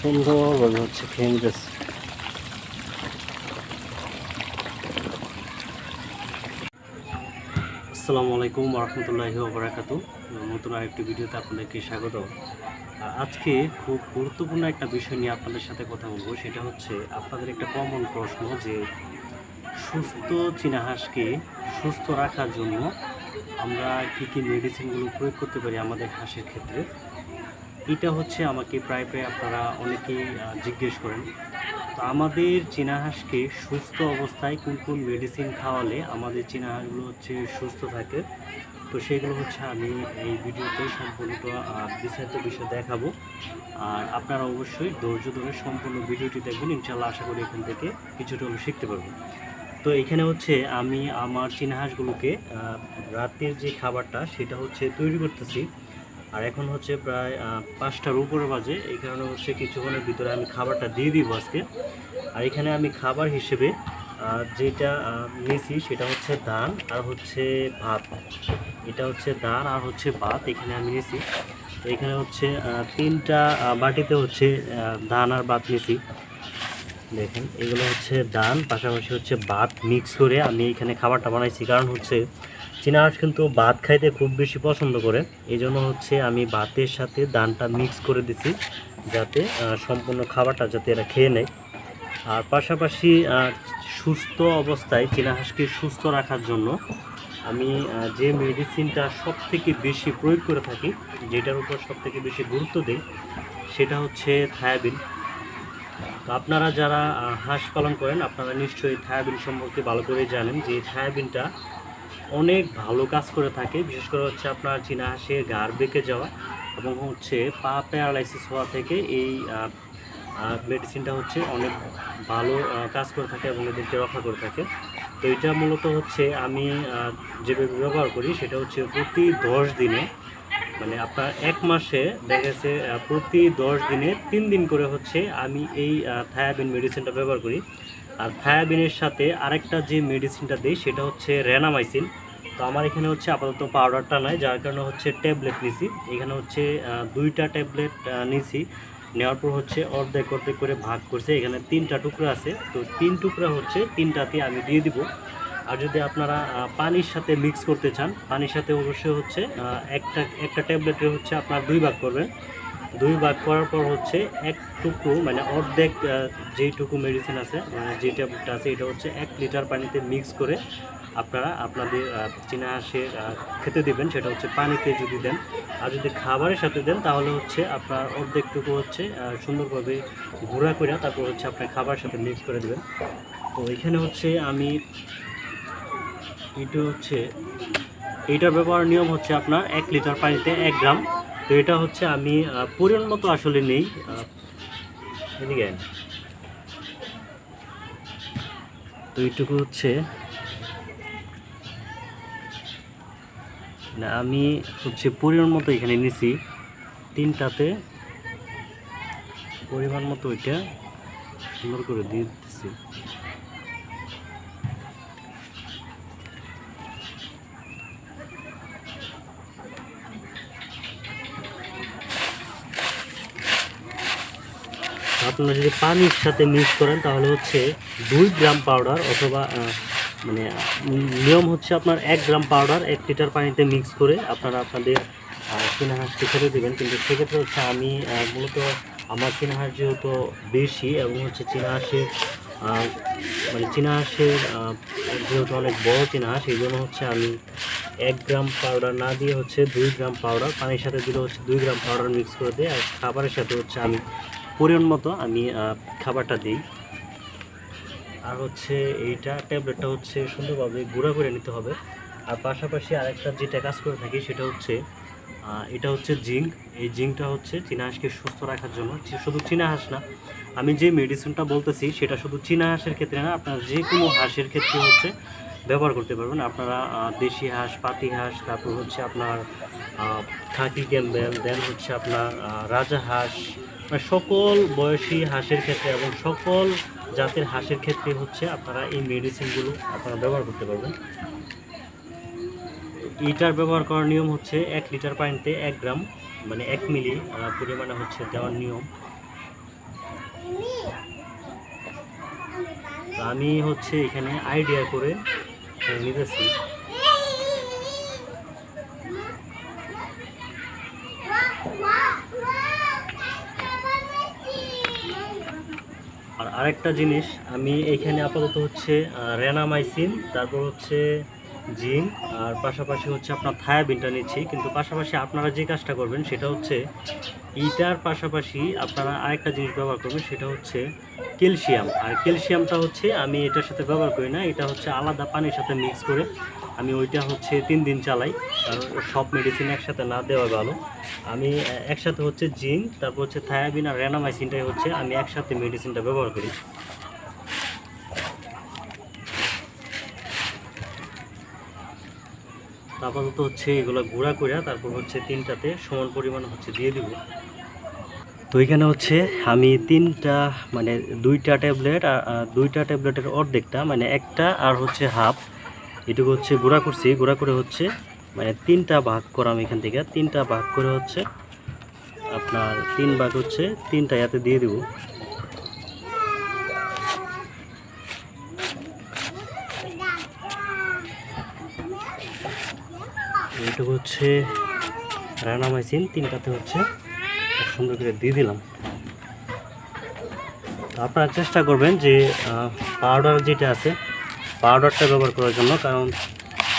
সুন্দরভাবে হচ্ছে, খেয়ে নিতেছে। আসসালামু আলাইকুম রহমতুল্লাহি ওবরাকাতু নতুন আরেকটি ভিডিওতে আপনাদেরকে স্বাগত। আজকে খুব গুরুত্বপূর্ণ একটা বিষয় নিয়ে আপনাদের সাথে কথা বলব, সেটা হচ্ছে আপনাদের একটা কমন প্রশ্ন যে, সুস্থ চীনা হাঁসকে সুস্থ রাখার জন্য আমরা কী কী মেডিসিনগুলো প্রয়োগ করতে পারি আমাদের হাঁসের ক্ষেত্রে? এটা হচ্ছে আমাকে প্রায় প্রায় আপনারা অনেকেই জিজ্ঞেস করেন। তো আমাদের চীনা হাঁসকে সুস্থ অবস্থায় কোন কোন মেডিসিন খাওয়ালে আমাদের চীনা হাঁসগুলো হচ্ছে সুস্থ থাকে। তো সেগুলো হচ্ছে আমি এই ভিডিওতে সম্পূর্ণ বিস্তারিত বিষয় দেখাবো। আর আপনারা অবশ্যই ধৈর্য ধরে সম্পূর্ণ ভিডিওটি দেখবেন। ইনশাল্লাহ আশা করি এখান থেকে কিছুটা হলেও শিখতে পারবেন। তো এখানে হচ্ছে আমি আমার চীনা হাঁসগুলোকে আহ, রাতের যে খাবারটা সেটা হচ্ছে তৈরি করতেছি। আর এখন হচ্ছে প্রায় পাঁচটার উপরে বাজে। এই কারণে হচ্ছে কিছুক্ষণের ভিতরে আমি খাবারটা দিয়ে দিব আজকে। আর এখানে আমি খাবার হিসেবে যেটা নিয়েছি সেটা হচ্ছে দান আর হচ্ছে ভাত। এটা হচ্ছে দান আর হচ্ছে ভাত এখানে আমি নিয়েছি। এখানে হচ্ছে তিনটা বাটিতে হচ্ছে ধান আর ভাত নিয়েছি। দেখেন, এগুলো হচ্ছে দান, পাশাপাশি হচ্ছে ভাত মিক্স করে আমি এখানে খাবারটা বানাইছি। কারণ হচ্ছে চীনা হাঁস কিন্তু ভাত খাইতে খুব বেশি পছন্দ করে। এই জন্য হচ্ছে আমি ভাতের সাথে দানটা মিক্স করে দিছি, যাতে সম্পূর্ণ খাবারটা যাতে এরা খেয়ে নেয়। আর পাশাপাশি সুস্থ অবস্থায়, চীনা হাঁসকে সুস্থ রাখার জন্য আমি যে মেডিসিনটা সব থেকে বেশি প্রয়োগ করে থাকি, যেটার উপর সব থেকে বেশি গুরুত্ব দিই, সেটা হচ্ছে থায়াবিন। আপনারা যারা হাঁস পালন করেন, আপনারা নিশ্চয়ই থায়াবিন সম্পর্কে ভালো করে জানেন যে থায়াবিনটা অনেক ভালো কাজ করে থাকে, বিশেষ করে হচ্ছে আপনার চীনা হাঁসের গাড় বেঁকে যাওয়া এবং হচ্ছে পা প্যারালাইসিস হওয়া থেকে এই মেডিসিনটা হচ্ছে অনেক ভালো কাজ করে থাকে এবং এদেরকে রক্ষা করে থাকে। তো এটা মূলত হচ্ছে আমি যেভাবে ব্যবহার করি সেটা হচ্ছে প্রতি দশ দিনে মানে আপনার এক মাসে দেখা গেছে প্রতি দশ দিনে তিন দিন করে হচ্ছে আমি এই থায়াবিন মেডিসিনটা ব্যবহার করি। আর থায়াবিনের সাথে আরেকটা যে মেডিসিনটা দিই সেটা হচ্ছে র্যানামাইসিন তো আমার এখানে হচ্ছে আপাতত পাউডারটা নাই, যার কারণে হচ্ছে ট্যাবলেট নিছি। এখানে হচ্ছে দুইটা ট্যাবলেট নিছি। নেওয়ার পর হচ্ছে অর্ধেক অর্ধেক করে ভাগ করছে। এখানে তিনটা টুকরা আছে। তো তিন টুকরা হচ্ছে তিনটাতে আমি দিয়ে দিব। আর যদি আপনারা পানির সাথে মিক্স করতে চান, পানির সাথে অবশ্যই হচ্ছে একটা একটা ট্যাবলেটে হচ্ছে আপনার দুই ভাগ করবেন। দুই ভাগ করার পর হচ্ছে এক টুকু মানে অর্ধেক যেইটুকু মেডিসিন আছে মানে যে ট্যাবলেটটা আছে, এটা হচ্ছে এক লিটার পানিতে মিক্স করে আপনারা আপনাদের চীনা হাঁসের খেতে দিবেন, সেটা হচ্ছে পানিতে যদি দেন। আর যদি খাবারের সাথে দেন, তাহলে হচ্ছে আপনার অর্ধেকটুকু হচ্ছে সুন্দরভাবে গুঁড়া করে তারপর হচ্ছে আপনার খাবারের সাথে মিক্স করে দেবেন। তো এখানে হচ্ছে আমি, এটা হচ্ছে এইটার ব্যবহার নিয়ম হচ্ছে আপনার এক লিটার পানিতে এক গ্রাম। তো এটা হচ্ছে আমি পরিমাণ মতো আসলে নেই। এদিকে তো এইটুকু হচ্ছে আমি হচ্ছে পরিমাণ মতো এখানে নিছি। তিনটাতে পরিমাণ মতো ওইটা সুন্দর করে দিয়ে দিতেছি। আপনারা যদি পানির সাথে মিক্স করেন, তাহলে হচ্ছে দুই গ্রাম পাউডার অথবা মানে নিয়ম হচ্ছে আপনার এক গ্রাম পাউডার এক লিটার পানিতে মিক্স করে আপনারা আপনাদের চীনা হাঁসকে দেবেন। কিন্তু সেক্ষেত্রে হচ্ছে আমি মূলত আমার চীনা হাঁস যেহেতু বেশি এবং হচ্ছে চীনা হাঁসের মানে চীনা হাঁসের যেহেতু অনেক বড় চীনা হাঁস, এই জন্য হচ্ছে আমি এক গ্রাম পাউডার না দিয়ে হচ্ছে দুই গ্রাম পাউডার পানির সাথে দিলে হচ্ছে দুই গ্রাম পাউডার মিক্স করে দিই আর খাবারের সাথে হচ্ছে আমি, পরিমাণ মতো আমি খাবারটা দিই। আর হচ্ছে এইটা ট্যাবলেটটা হচ্ছে সুন্দরভাবে গুঁড়া করে নিতে হবে। আর পাশাপাশি আরেকটা যেটা কাজ করে থাকি সেটা হচ্ছে এটা হচ্ছে জিঙ্ক। এই জিঙ্কটা হচ্ছে চীনা হাঁসকে সুস্থ রাখার জন্য। শুধু চীনা হাঁস না, আমি যে মেডিসিনটা বলতেছি সেটা শুধু চীনা হাঁসের ক্ষেত্রে না, আপনার যে কোনো হাঁসের ক্ষেত্রে হচ্ছে ব্যবহার করতে পারবেন। আপনারা দেশি হাঁস, পাতি হাঁস, তারপর হচ্ছে আপনার খাকি ক্যাম্বেল, দেন হচ্ছে আপনার রাজা হাঁস মানে সকল বয়সী হাঁসের ক্ষেত্রে এবং সকল জাতের হাঁসের ক্ষেত্রে হচ্ছে আপনারা এই মেডিসিনগুলো আপনারা ব্যবহার করতে পারবেন। এটার ব্যবহার করার নিয়ম হচ্ছে এক লিটার পানিতে এক গ্রাম মানে এক মিলি পরিমাণে হচ্ছে দেওয়ার নিয়ম। আমি হচ্ছে এখানে আইডিয়া করে নিতেছি। আরেকটা জিনিস, আমি এখানে আপাতত হচ্ছে রেনামাইসিন, তারপর হচ্ছে জিঙ্ক, আর পাশাপাশি হচ্ছে আপনার থায়াবিনটা নিচ্ছি। কিন্তু পাশাপাশি আপনারা যে কাজটা করবেন, সেটা হচ্ছে, ইটার পাশাপাশি আপনারা আরেকটা জিনিস ব্যবহার করবেন, সেটা হচ্ছে ক্যালসিয়াম। আর ক্যালসিয়ামটা হচ্ছে আমি এটার সাথে ব্যবহার করি না, এটা হচ্ছে আলাদা পানির সাথে মিক্স করে আমি ওইটা হচ্ছে তিন দিন চালাই, কারণ সব মেডিসিন একসাথে না দেওয়া ভালো। আমি একসাথে হচ্ছে জিঙ্ক, তারপর হচ্ছে থায়াবিন আর রেনামাইসিনটাই হচ্ছে আমি একসাথে মেডিসিনটা ব্যবহার করি। আপাতত হচ্ছে এগুলো গুঁড়া করে তারপর হচ্ছে তিনটাতে সমান পরিমাণ হচ্ছে দিয়ে দিব। তো এখানে হচ্ছে আমি তিনটা মানে দুইটা ট্যাবলেট আর দুইটা ট্যাবলেটের অর্ধেকটা মানে একটা আর হচ্ছে হাফ, এটুকু হচ্ছে গুঁড়া করছি। গুঁড়া করে হচ্ছে মানে তিনটা ভাগ করাম এখান থেকে। তিনটা ভাগ করে হচ্ছে আপনার তিন ভাগ হচ্ছে তিনটা ইয়াতে দিয়ে দিব। এইটুকু হচ্ছে রানামাইসিন তিনটাতে হচ্ছে। সুন্দর করে দিয়ে দিলাম। আপনারা চেষ্টা করবেন যে পাউডার যেটা আছে পাউডারটা ব্যবহার করার জন্য, কারণ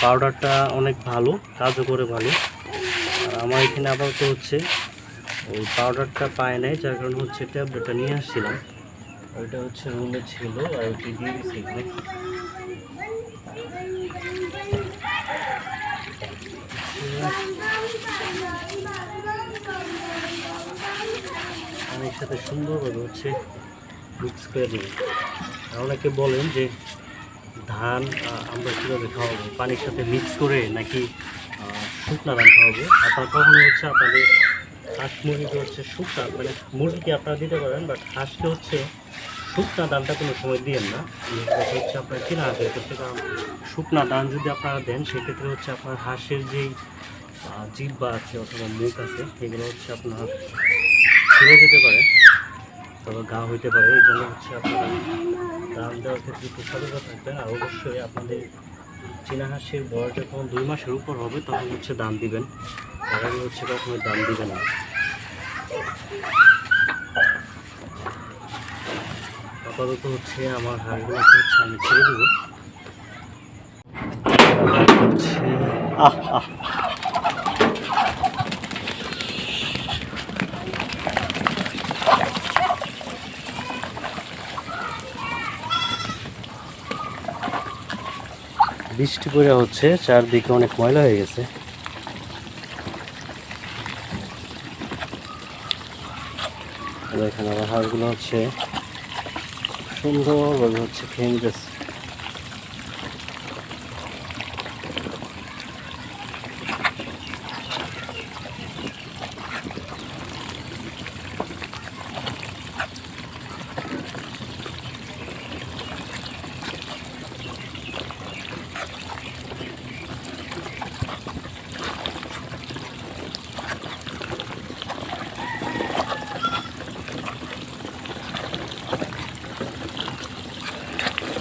পাউডারটা অনেক ভালো কাজও করে ভালো আমার এখানে আপাতত হচ্ছে, ওই পাউডারটা পায় নাই, যার কারণে হচ্ছে ট্যাবলেটটা নিয়ে আসছিলাম। ওইটা হচ্ছে রুমে ছিল, আর ওইটি দিয়ে দিচ্ছি এখানে। পানির সাথে সুন্দরভাবে হচ্ছে মিক্স করে দিই অনেকে বলেন যে ধান আমরা কীভাবে খাওয়াবো? পানির সাথে মিক্স করে নাকি শুকনা ধান খাওয়াবো? আপনার কখনো হচ্ছে আপনাদের হাঁস মুরগিকে হচ্ছে শুকনা মানে মুরগিকে আপনারা দিতে পারেন বাট হাঁসকে হচ্ছে শুকনা ধানটা কোনো সময় দিয়েন না। হচ্ছে আপনার কিনা হাঁসের ক্ষেত্রে, কারণ শুকনা ধান যদি আপনারা দেন, সেক্ষেত্রে হচ্ছে আপনার হাঁসের যেই জিহ্বা আছে অথবা মুখ আছে, এগুলো হচ্ছে আপনার ছিঁড়ে যেতে পারে তবে গা হইতে পারে, এই জন্য হচ্ছে আপনারা দাম দেওয়ার ক্ষেত্রে একটু সতর্ক থাকবেন। আর অবশ্যই আপনাদের চীনা হাঁসের বয়স যখন দুই মাসের উপর হবে, তখন হচ্ছে দাম দিবেন। তার আগে হচ্ছে কখনো দাম দিবে না। আপাতত হচ্ছে আমার হাঁসগুলোকে হচ্ছে আমি ছেড়ে দেবো। আহ আহ বৃষ্টি পড়ে হচ্ছে, চারদিকে অনেক ময়লা হয়ে গেছে। এখানে আমার হাঁসগুলো হচ্ছে খুব সুন্দরভাবে হচ্ছে খেয়ে নিতেছে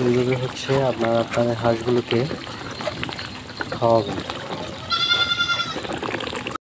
এইভাবে হচ্ছে আপনারা আপনাদের হাঁসগুলোকে খাওয়াবেন।